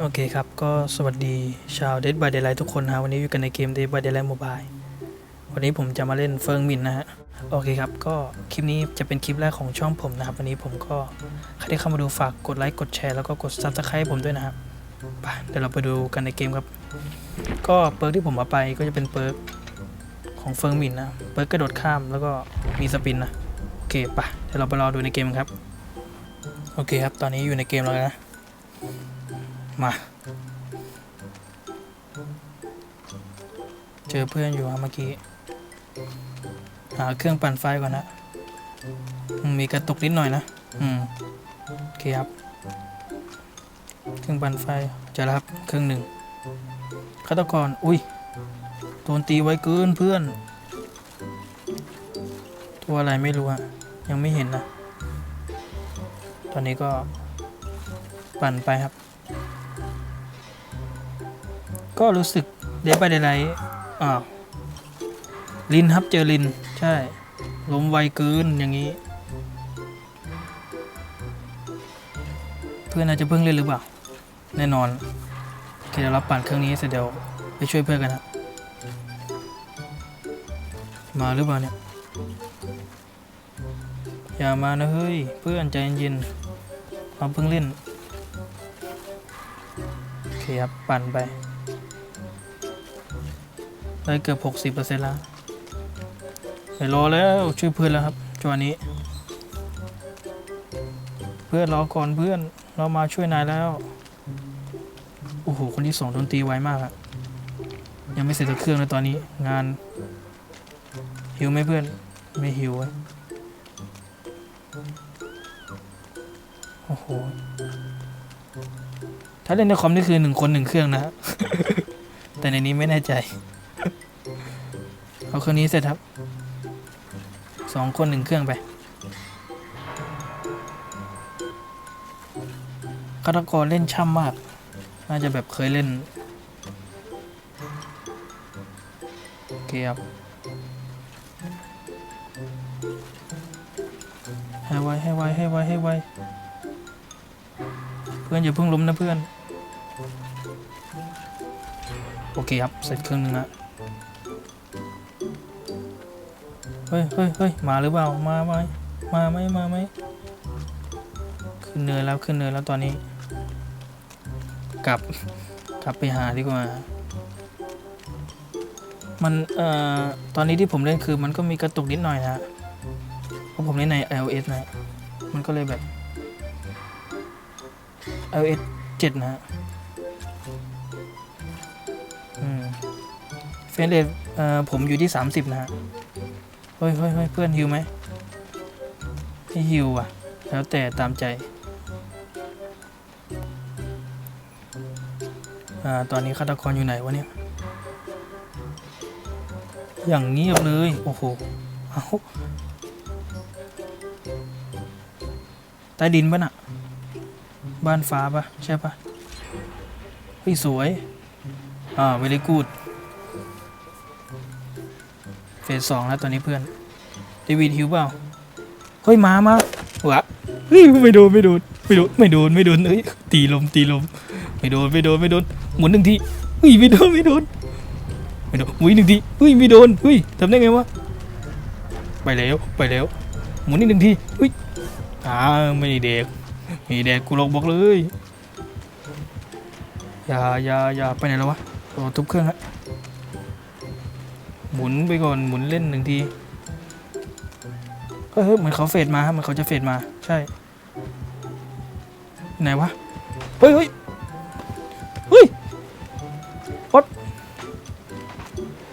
โอเคครับ ก็สวัสดีชาว Dead by Daylight ทุกคนนะฮะวันนี้อยู่กันในเกม Dead by Daylight Mobile วันนี้ผมจะมาเล่นเฟิงมินนะฮะ โอเคครับ ก็คลิปนี้จะเป็นคลิปแรกของช่องผมนะครับ วันนี้ผมก็ใครที่เข้ามาดูฝากกดไลค์ กดแชร์ แล้วก็กด Subscribe ผมด้วยนะครับไปเดี๋ยวเราไปดูกันในเกมครับ ก็เปิร์กที่ผมเอาไปก็จะเป็นเปิร์กของเฟิงมินนะ เปิร์กกระโดดข้ามแล้วก็มีสปินนะ โอเคไปเดี๋ยวเราไปรอดูในเกมครับ โอเคครับ ตอนนี้อยู่ในเกมแล้วนะ มา เจอเพื่อนอยู่เมื่อกี้ หาเครื่องปั่นไฟก่อนนะ มีกระตุกนิดหน่อยนะ อืมโอเคครับ เครื่องปั่นไฟเจะรับเครื่องหนึ่งฆาตกร อุ้ยโดนตีไว้เกินเพื่อน ตัวอะไรไม่รู้อะยังไม่เห็นนะ ตอนนี้ก็ปั่นไปครับ ก็รู้สึกเดบไปเดไลอ้าวลินครับเจอลิน ใช่ล้มไวเกินอย่างนี้ เพื่อนอาจจะเพิ่งเล่นหรือเปล่า แน่นอนโอเคเดี๋ยวเราปั่นเครื่องนี้เสร็จเดี๋ยวไปช่วยเพื่อนกันครับมาหรือเปล่าเนี่ย อย่ามานะเฮ้ย เพื่อนใจเย็นๆเราเพิ่งเล่น โอเคครับ ปั่นไป ได้เกือบ 60%แล้วไปรอแล้วช่วยเพื่อนแล้วครับจังหวะนี้ เพื่อนรอก่อนเพื่อนเรามาช่วยนายแล้ว โอ้โห คนที่สองโดนตีไวมากอะยังไม่เสร็จสักเครื่องเลยตอนนี้ งาน หิวไหมเพื่อน ไม่หิวอะโอ้โห ถ้าเล่นในคอมนี่คือหนึ่งคนหนึ่งเครื่องนะฮะแต่ในนี้ไม่แน่ใจ เอาเครื่องนี้เสร็จครับสองคนหนึ่งเครื่องไปฆาตกรเล่นช่ำมาก น่าจะแบบเคยเล่นโอเคครับให้ไวให้ไวให้ไวให้ไวเพื่อนอย่าเพิ่งล้มนะเพื่อน โอเคครับ เสร็จเครื่องหนึงละ เฮ้ยเฮ้ยเฮ้ยมาหรือเปล่า มาไหมมาไหมมาไหมขึ้นเนินแล้วขึ้นเนินแล้วตอนนี้ กลับ กลับไปหาดีกว่า มัน เอ่อ ตอนนี้ที่ผมเล่นคือมันก็มีกระตุกนิดหน่อยนะฮะเพราะผมเล่นใน iOS นะ มันก็เลยแบบ iOS 7 นะฮะอืมเฟรนเรทเอ่อผมอยู่ที่ 30 นะฮะ เฮ้ยเฮ้ยเฮ้ยเพื่อนฮิวไหมไม่ฮิวอะ แล้วแต่ตามใจ อ่า ตอนนี้ฆาตกรอยู่ไหนวะเนี่ย อย่างเงียบเลย โอ้โห เอาใต้ดินปะน่ะ บ้านฟ้าปะใช่ปะเฮ้ยสวย อ่าเวลีกูด เฟสสองแล้วตอนนี้เพื่อนเดวิดฮิวเปล่าเฮ้ยมามาวะเฮ้ยไม่โดนไม่โดนไม่โดนไม่โดนไม่โดนเฮ้ยตีลมตีลมไม่โดนไม่โดนไม่โดนหมุนหนึ่งทีเฮ้ยไม่โดนไม่โดนไม่โดนหมุนอีกหนึ่งทีเฮ้ยไม่โดนเฮ้ยทำได้ไงวะไปแล้วไปแล้วหมุนอีกหนึ่งทีเฮ้ยอ่าไม่ได้เด็กไม่ได้เด็กกูลงบอกเลยอย่าอย่าอย่าไปไหนแล้ววะรอทุบเครื่องฮะ หมุนไปก่อนหมุนเล่นหนึ่งทีเฮ้ยเฮ้ยเหมือนเขาเฟดมาครับเหมือนเขาจะเฟดมา ใช่ ไหนวะ เฮ้ยเฮ้ยเฮ้ยวัด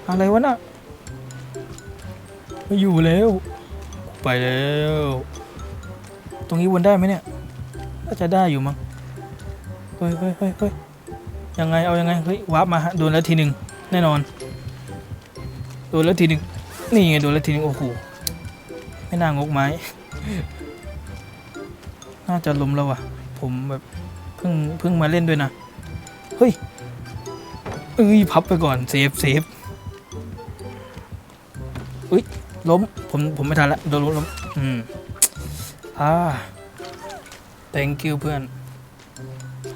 อะไรวะน่ะไม่อยู่แล้ว ไปแล้ว ตรงนี้วนได้ไหมเนี่ยน่าจะได้อยู่มั้งเฮ้ยเฮ้ยเฮ้ยเฮ้ยยังไงเอายังไงเฮ้ยวาร์ปมาฮะโดนแล้วทีหนึ่งแน่นอน ดนแล้วทีหนึ่งนี่ไงโดนแล้วทีหนึ่งโอ้โหไม่น่างกไม้น่าจะล้มแล้วอะ ผมแบบเพิ่งเพิ่งมาเล่นด้วยนะ เฮ้ยเอ้ยพับไปก่อนเซฟเซฟอุ้ยล้มผมผมไม่ทันละโดนล้มล้มอืมอ่า thank you เพื่อน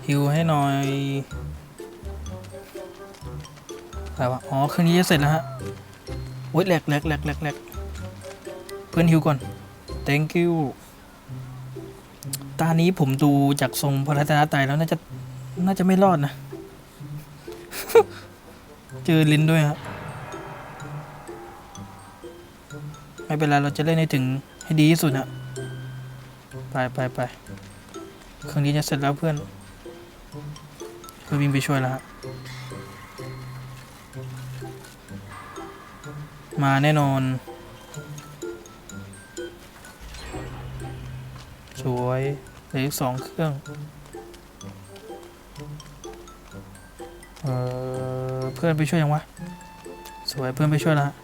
ฮิวให้หน่อยอะไรวะอ๋อเครื่องนี้จะเสร็จแล้วฮะ อ๊ยแหลกแหลกแหลกแหลกแหลกเพื่อนฮิวก่อน thank you ตานี้ผมดูจากทรงพระรัตนตรัยแล้วน่าจะน่าจะไม่รอดนะ เจอลินด้วยฮะไม่เป็นไรเราจะเล่นให้ถึงให้ดีที่สุดฮะไปไปไปครื่องนี้จะเสร็จแล้วเพื่อนก็วิ่งไปช่วยแล้วฮะ มาแน่นอน สวยเหลืออีกสองเครื่อง เออเพื่อนไปช่วยยังวะ สวยเพื่อนไปช่วยแล้วฮะ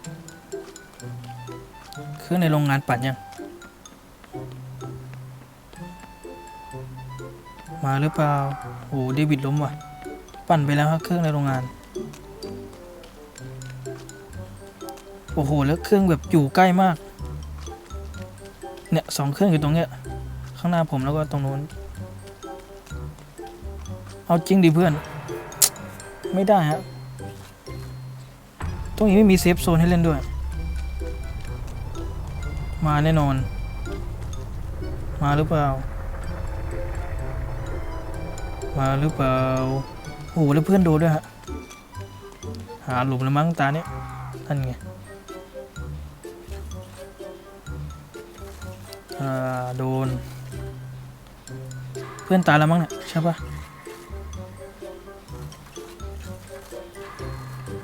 เครื่องในโรงงานปั่นยัง มาหรือเปล่าโอ้เดวิดล้มว่ะ ปั่นไปแล้วครับเครื่องในโรงงาน โอ้โห แล้วเครื่องแบบอยู่ใกล้มาก เนี่ยสองเครื่องอยู่ตรงเนี้ย ข้างหน้าผมแล้วก็ตรงนู้น เอาจริงดิเพื่อน ไม่ได้ฮะ ตรงนี้ไม่มีเซฟโซนให้เล่นด้วย มาแน่นอน มาหรือเปล่า มาหรือเปล่า โอ้โห แล้วเพื่อนโดนด้วยฮะ หาหลุมแล้วมั้งตาเนี้ยนั่นไง อ่าโดน เพื่อนตายแล้วมั้งเนี่ยใช่ปะ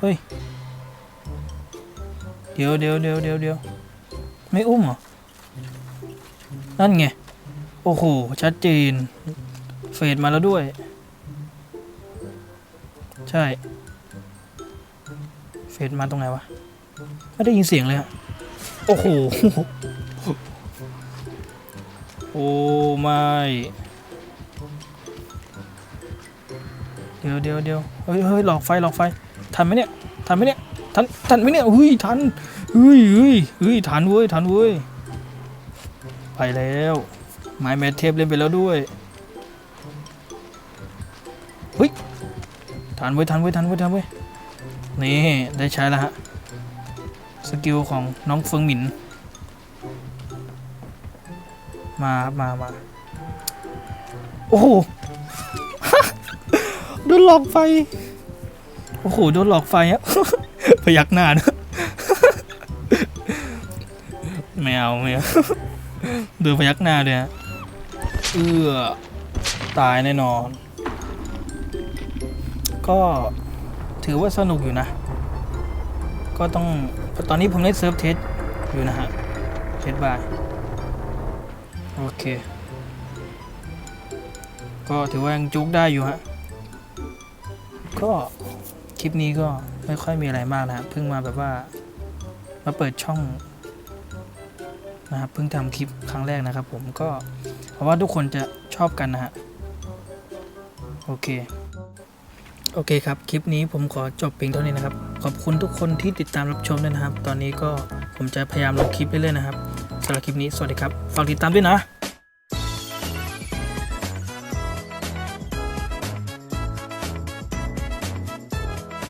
เฮ้ย เดี๋ยวเดี๋ยวเดี๋ยวเดี๋ยวเดี๋ยวไม่อุ้มเหรอ นั่นไง โอ้โห ชัดเจน เฟดมาแล้วด้วย ใช่ เฟดมาตรงไหนวะ ไม่ได้ยินเสียงเลยอะโอ้โห โอ้ไม่เดี๋ยวเดี๋ยวเดี๋ยวเฮ้ยเฮ้ยหลอกไฟหลอกไฟ ทันไหมเนี่ย ทันไหมเนี่ย ทัน ทันไหมเนี่ยเฮ้ย ทันเฮ้ยเฮ้ยเฮ้ย ทันเว้ย ทันเว้ย ไปแล้วไม้แมทเทปเล่นไปแล้วด้วย เฮ้ย ทันเว้ย ทันเว้ย ทันเว้ย ทันเว้ย นี่ ได้ใช้แล้วฮะ สกิลของน้องเฟิงหมิน มาครับมามาโอ้โหโดนหลอกไฟ โอ้โหโดนหลอกไฟอะพยักหน้านะไม่เอาไม่เอาดูพยักหน้าเลยฮะเอื้อตายแน่นอน ก็ถือว่าสนุกอยู่นะ ก็ต้องตอนนี้ผมเล่นเซิร์ฟเทสอยู่นะฮะเทสบาย โอเค ก็ถือว่ายังจุกได้อยู่ฮะ ก็คลิปนี้ก็ไม่ค่อยมีอะไรมากนะฮะเพิ่งมาแบบว่า มาเปิดช่องนะครับเพิ่งทำคลิปครั้งแรกนะครับ ผมก็เพราะว่าทุกคนจะชอบกันนะฮะโอเค โอเคครับ คลิปนี้ผมขอจบเพียงเท่านี้นะครับ ขอบคุณทุกคนที่ติดตามรับชมด้วยนะครับ ตอนนี้ก็ผมจะพยายามลงคลิปเรื่อยๆนะครับสำหรับคลิปนี้สวัสดีครับ ฝากติดตามด้วยนะ